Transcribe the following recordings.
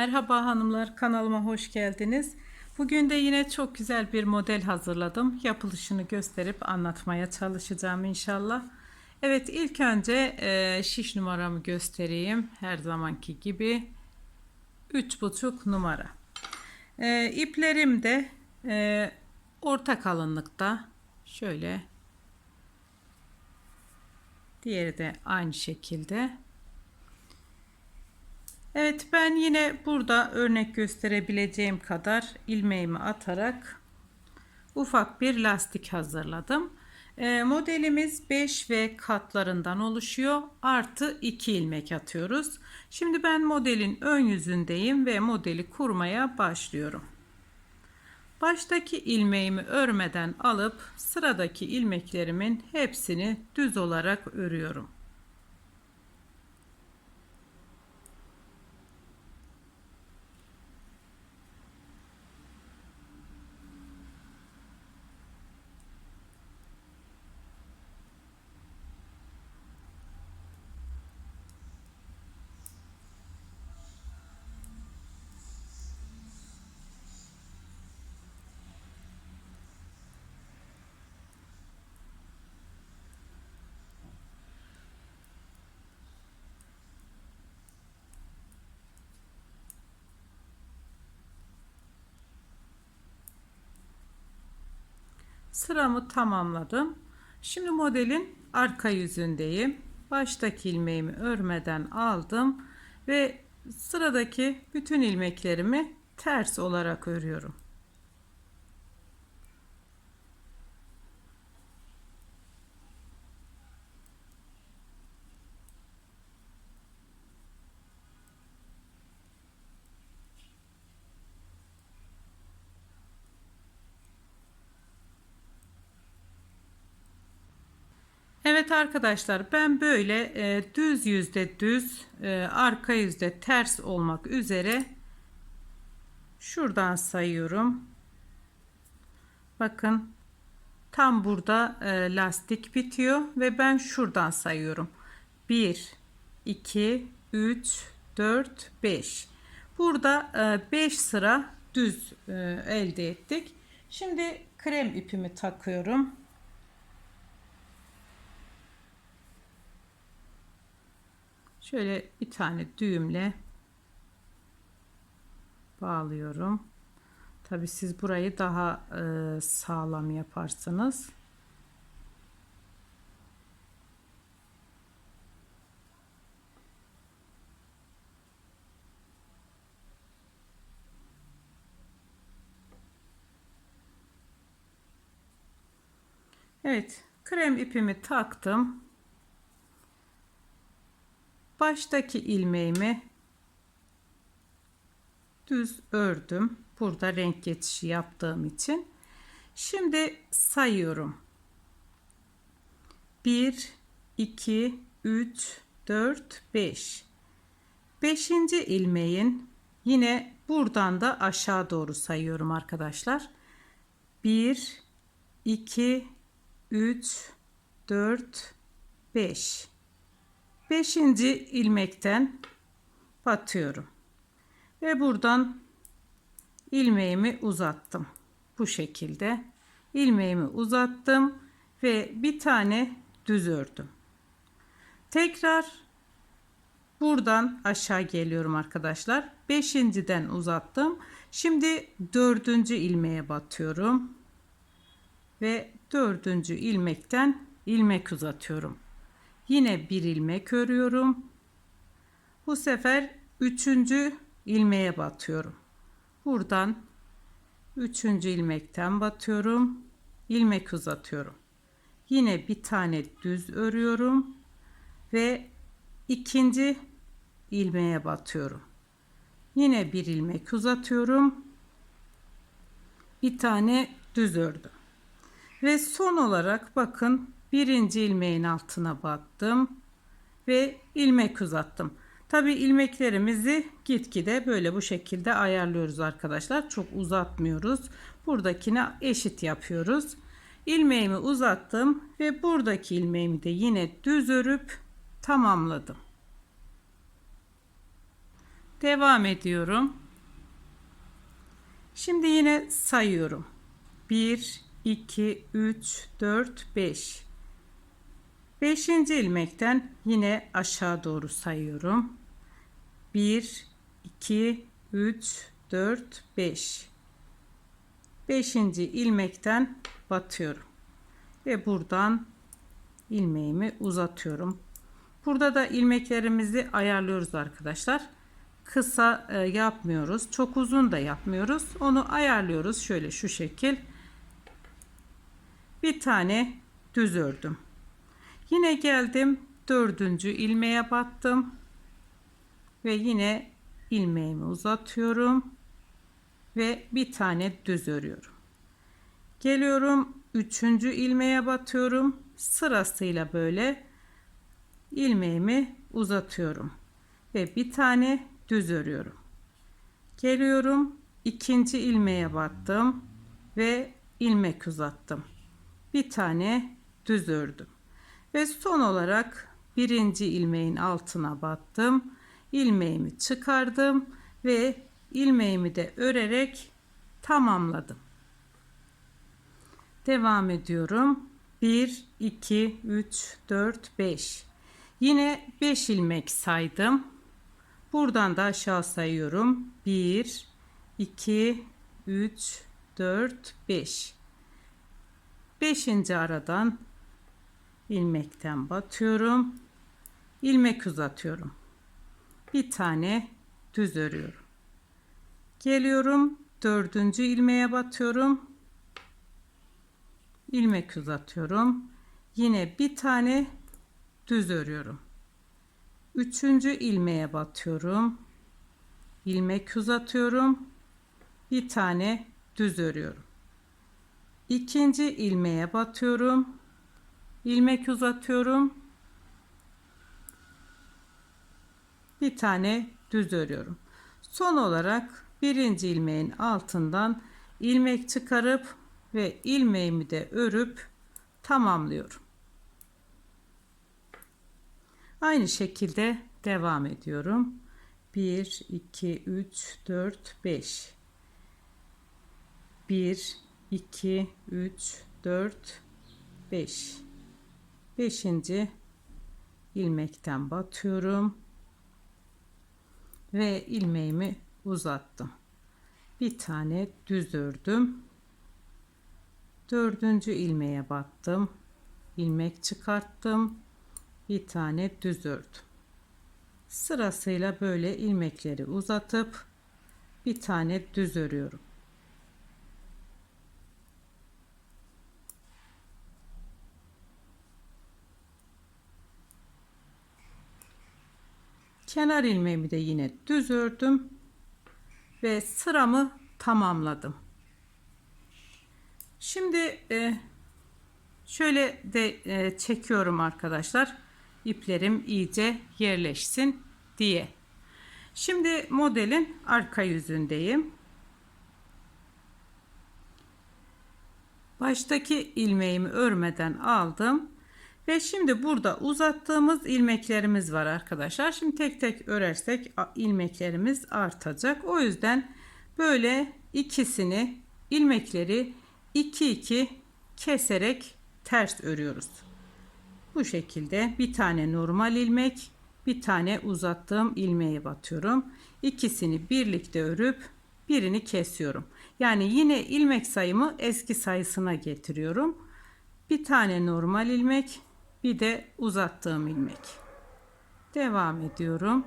Merhaba hanımlar kanalıma hoş geldiniz. Bugün de yine çok güzel bir model hazırladım. Yapılışını gösterip anlatmaya çalışacağım inşallah. Evet ilk önce e, şiş numaramı göstereyim. Her zamanki gibi 3,5 numara. E, iplerim de e, orta kalınlıkta. Şöyle. Diğeri de aynı şekilde. Evet ben yine burada örnek gösterebileceğim kadar ilmeğimi atarak ufak bir lastik hazırladım. E, modelimiz 5 ve katlarından oluşuyor. Artı 2 ilmek atıyoruz. Şimdi ben modelin ön yüzündeyim ve modeli kurmaya başlıyorum. Baştaki ilmeğimi örmeden alıp sıradaki ilmeklerimin hepsini düz olarak örüyorum. Sıramı tamamladım. Şimdi modelin arka yüzündeyim. Baştaki ilmeğimi örmeden aldım ve sıradaki bütün ilmeklerimi ters olarak örüyorum. Evet arkadaşlar ben böyle e, düz yüzde düz e, arka yüzde ters olmak üzere şuradan sayıyorum. Bakın tam burada e, lastik bitiyor ve ben şuradan sayıyorum. 1 2 3 4 5 burada 5 sıra düz e, elde ettik. Şimdi krem ipimi takıyorum. Şöyle bir tane düğümle bağlıyorum. Tabi siz burayı daha e, sağlam yaparsınız. Evet, krem ipimi taktım baştaki ilmeğimi düz ördüm. Burada renk geçişi yaptığım için. Şimdi sayıyorum. 1 2 3 4 5 5. ilmeğin yine buradan da aşağı doğru sayıyorum arkadaşlar. 1 2 3 4 5 5. ilmekten batıyorum. Ve buradan ilmeğimi uzattım. Bu şekilde ilmeğimi uzattım ve bir tane düz ördüm. Tekrar buradan aşağı geliyorum arkadaşlar. Beşinciden uzattım. Şimdi dördüncü ilmeğe batıyorum. Ve dördüncü ilmekten ilmek uzatıyorum. Yine bir ilmek örüyorum. Bu sefer üçüncü ilmeğe batıyorum. Buradan üçüncü ilmekten batıyorum. ilmek uzatıyorum. Yine bir tane düz örüyorum ve ikinci ilmeğe batıyorum. Yine bir ilmek uzatıyorum. Bir tane düz ördüm. Ve son olarak bakın birinci ilmeğin altına battım ve ilmek uzattım. Tabi ilmeklerimizi gitgide böyle bu şekilde ayarlıyoruz arkadaşlar. Çok uzatmıyoruz. Buradakine eşit yapıyoruz. İlmeğimi uzattım ve buradaki ilmeğimi de yine düz örüp tamamladım. Devam ediyorum. Şimdi yine sayıyorum. 1, 2, 3, 4, 5. Beşinci ilmekten yine aşağı doğru sayıyorum. 1, 2, 3, 4, 5. Beşinci ilmekten batıyorum. Ve buradan ilmeğimi uzatıyorum. Burada da ilmeklerimizi ayarlıyoruz arkadaşlar. Kısa e, yapmıyoruz. Çok uzun da yapmıyoruz. Onu ayarlıyoruz. Şöyle şu şekil. Bir tane düz ördüm. Yine geldim dördüncü ilmeğe battım. Ve yine ilmeğimi uzatıyorum. Ve bir tane düz örüyorum. Geliyorum üçüncü ilmeğe batıyorum. Sırasıyla böyle ilmeğimi uzatıyorum. Ve bir tane düz örüyorum. Geliyorum ikinci ilmeğe battım ve ilmek uzattım. Bir tane düz ördüm. Ve son olarak birinci ilmeğin altına battım. ilmeğimi çıkardım ve ilmeğimi de örerek tamamladım. Devam ediyorum. 1, 2, 3, 4, 5. Yine 5 ilmek saydım. Buradan da aşağı sayıyorum. 1, 2, 3, 4, 5. 5. aradan ilmekten batıyorum. ilmek uzatıyorum. Bir tane düz örüyorum. Geliyorum dördüncü ilmeğe batıyorum. ilmek uzatıyorum. Yine bir tane düz örüyorum. Üçüncü ilmeğe batıyorum. ilmek uzatıyorum. Bir tane düz örüyorum. İkinci ilmeğe batıyorum. İlmek uzatıyorum. Bir tane düz örüyorum. Son olarak birinci ilmeğin altından ilmek çıkarıp ve ilmeğimi de örüp tamamlıyorum. Aynı şekilde devam ediyorum. 1 2 3 4 5 1 2 3 4 5 5. ilmekten batıyorum ve ilmeğimi uzattım. Bir tane düz ördüm. Dördüncü ilmeğe battım. ilmek çıkarttım bir tane düz ördüm. Sırasıyla böyle ilmekleri uzatıp bir tane düz örüyorum. Kenar ilmeğimi de yine düz ördüm ve sıramı tamamladım. Şimdi e, şöyle de e, çekiyorum arkadaşlar iplerim iyice yerleşsin diye. Şimdi modelin arka yüzündeyim. Baştaki ilmeğimi örmeden aldım. Ve şimdi burada uzattığımız ilmeklerimiz var arkadaşlar. Şimdi tek tek örersek ilmeklerimiz artacak. O yüzden böyle ikisini ilmekleri 2 2 keserek ters örüyoruz. Bu şekilde bir tane normal ilmek, bir tane uzattığım ilmeğe batıyorum. İkisini birlikte örüp birini kesiyorum. Yani yine ilmek sayımı eski sayısına getiriyorum. Bir tane normal ilmek, bir de uzattığım ilmek. Devam ediyorum.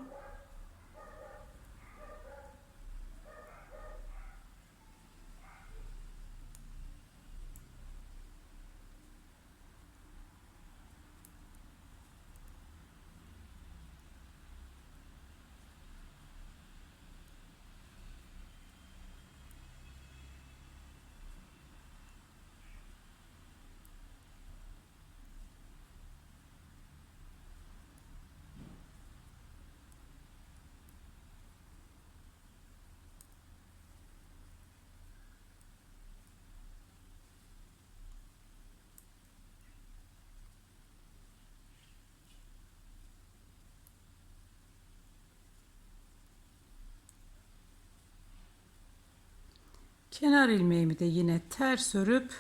Kenar ilmeğimi de yine ters örüp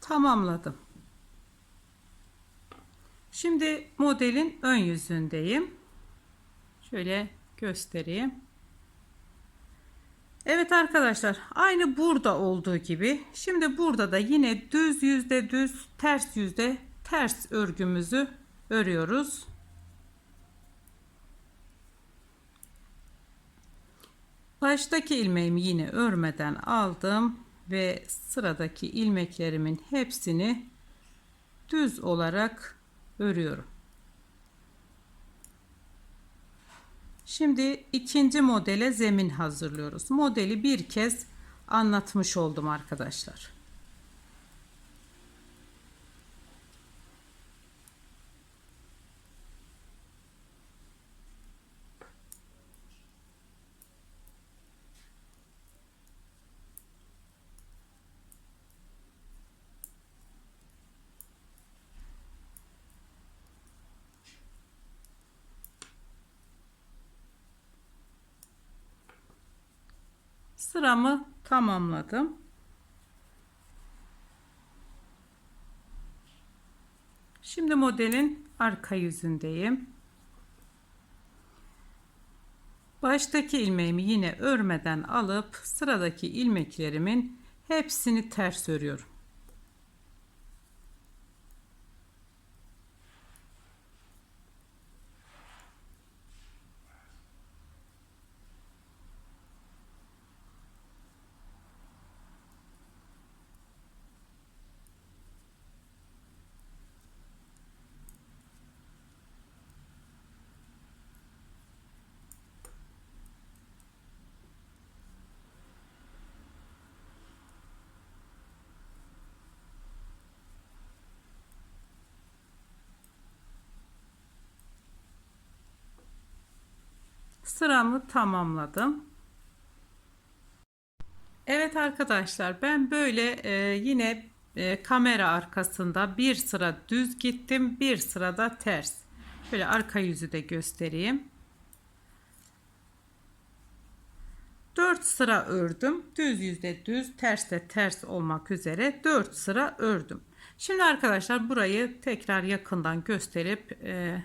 tamamladım. Şimdi modelin ön yüzündeyim. Şöyle göstereyim. Evet arkadaşlar aynı burada olduğu gibi şimdi burada da yine düz yüzde düz ters yüzde ters örgümüzü örüyoruz. Baştaki ilmeğimi yine örmeden aldım ve sıradaki ilmeklerimin hepsini düz olarak örüyorum. Şimdi ikinci modele zemin hazırlıyoruz. Modeli bir kez anlatmış oldum arkadaşlar. Sıramı tamamladım. Şimdi modelin arka yüzündeyim. Baştaki ilmeğimi yine örmeden alıp sıradaki ilmeklerimin hepsini ters örüyorum. Sıramı tamamladım. Evet arkadaşlar ben böyle e, yine e, kamera arkasında bir sıra düz gittim bir sırada ters. Böyle arka yüzü de göstereyim. 4 sıra ördüm. Düz yüzde düz, ters de ters olmak üzere 4 sıra ördüm. Şimdi arkadaşlar burayı tekrar yakından gösterip e,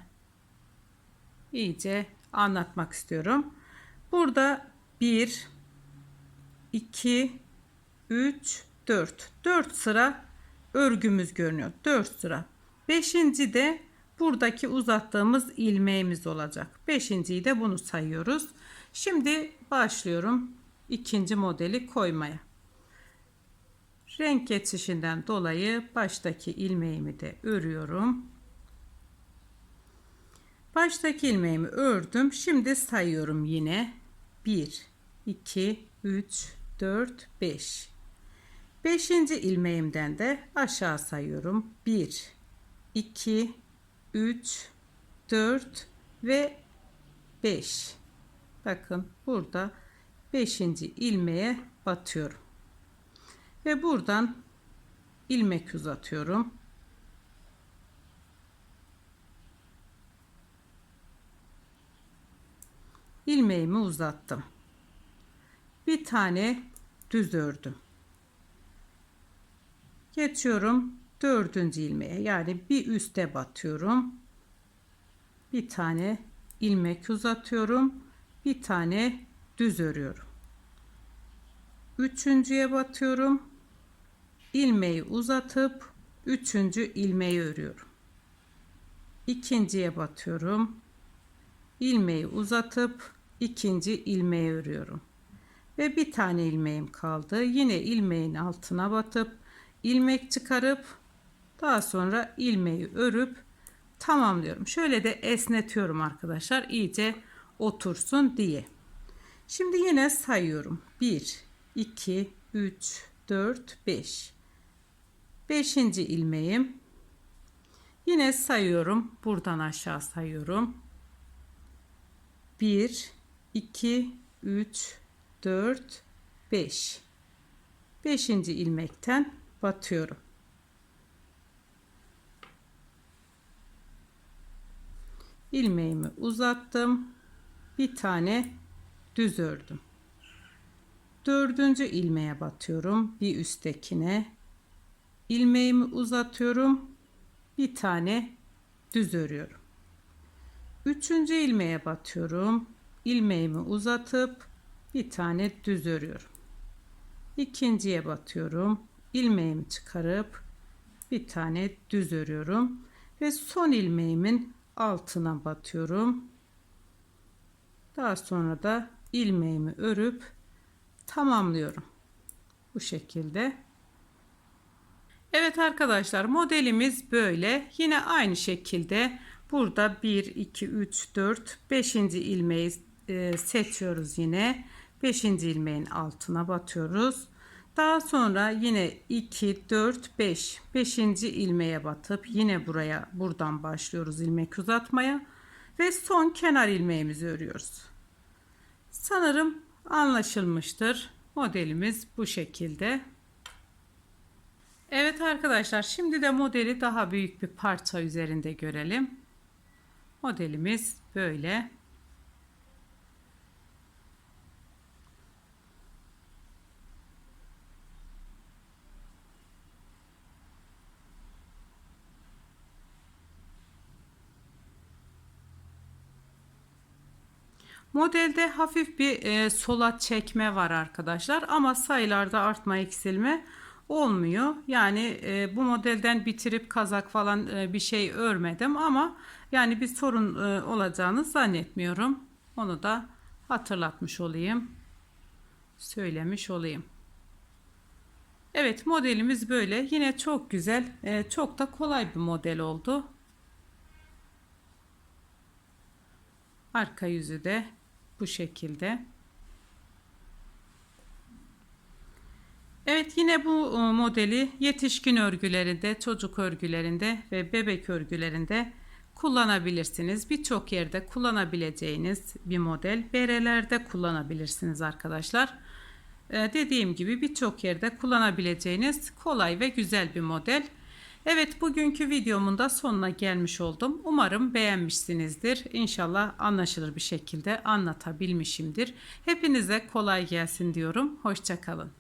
iyice anlatmak istiyorum. Burada 1 2 3 4 4 sıra örgümüz görünüyor. 4 sıra. 5. de buradaki uzattığımız ilmeğimiz olacak. 5.yi de bunu sayıyoruz. Şimdi başlıyorum ikinci modeli koymaya. Renk geçişinden dolayı baştaki ilmeğimi de örüyorum. Baştaki ilmeğimi ördüm. Şimdi sayıyorum yine. 1, 2, 3, 4, 5. Beşinci ilmeğimden de aşağı sayıyorum. 1, 2, 3, 4 ve 5. Bakın burada 5. ilmeğe batıyorum. Ve buradan ilmek uzatıyorum. İlmeğimi uzattım. Bir tane düz ördüm. Geçiyorum dördüncü ilmeğe yani bir üste batıyorum. Bir tane ilmek uzatıyorum. Bir tane düz örüyorum. Üçüncüye batıyorum. ilmeği uzatıp üçüncü ilmeği örüyorum. İkinciye batıyorum. ilmeği uzatıp ikinci ilmeği örüyorum. Ve bir tane ilmeğim kaldı. Yine ilmeğin altına batıp ilmek çıkarıp daha sonra ilmeği örüp tamamlıyorum. Şöyle de esnetiyorum arkadaşlar. iyice otursun diye. Şimdi yine sayıyorum. 1 2 3 4 5 5. ilmeğim. Yine sayıyorum. Buradan aşağı sayıyorum. 1 2 3 4 5 5. ilmekten batıyorum. ilmeğimi uzattım. Bir tane düz ördüm. Dördüncü ilmeğe batıyorum. Bir üsttekine. ilmeğimi uzatıyorum. Bir tane düz örüyorum. Üçüncü ilmeğe batıyorum. İlmeğimi uzatıp bir tane düz örüyorum. İkinciye batıyorum. ilmeğimi çıkarıp bir tane düz örüyorum ve son ilmeğimin altına batıyorum. Daha sonra da ilmeğimi örüp tamamlıyorum. Bu şekilde. Evet arkadaşlar modelimiz böyle. Yine aynı şekilde burada 1 2 3 4 5. ilmeği e, seçiyoruz yine. 5. ilmeğin altına batıyoruz. Daha sonra yine 2 4 5 5. ilmeğe batıp yine buraya buradan başlıyoruz ilmek uzatmaya ve son kenar ilmeğimizi örüyoruz. Sanırım anlaşılmıştır. Modelimiz bu şekilde. Evet arkadaşlar şimdi de modeli daha büyük bir parça üzerinde görelim. Modelimiz böyle. Modelde hafif bir e, sola çekme var arkadaşlar ama sayılarda artma eksilme olmuyor. Yani e, bu modelden bitirip kazak falan e, bir şey örmedim ama yani bir sorun e, olacağını zannetmiyorum. Onu da hatırlatmış olayım. Söylemiş olayım. Evet modelimiz böyle. Yine çok güzel, e, çok da kolay bir model oldu. Arka yüzü de bu şekilde. Evet yine bu e, modeli yetişkin örgülerinde, çocuk örgülerinde ve bebek örgülerinde kullanabilirsiniz. Birçok yerde kullanabileceğiniz bir model. Berelerde kullanabilirsiniz arkadaşlar. Ee, dediğim gibi birçok yerde kullanabileceğiniz kolay ve güzel bir model. Evet bugünkü videomun da sonuna gelmiş oldum. Umarım beğenmişsinizdir. İnşallah anlaşılır bir şekilde anlatabilmişimdir. Hepinize kolay gelsin diyorum. Hoşçakalın.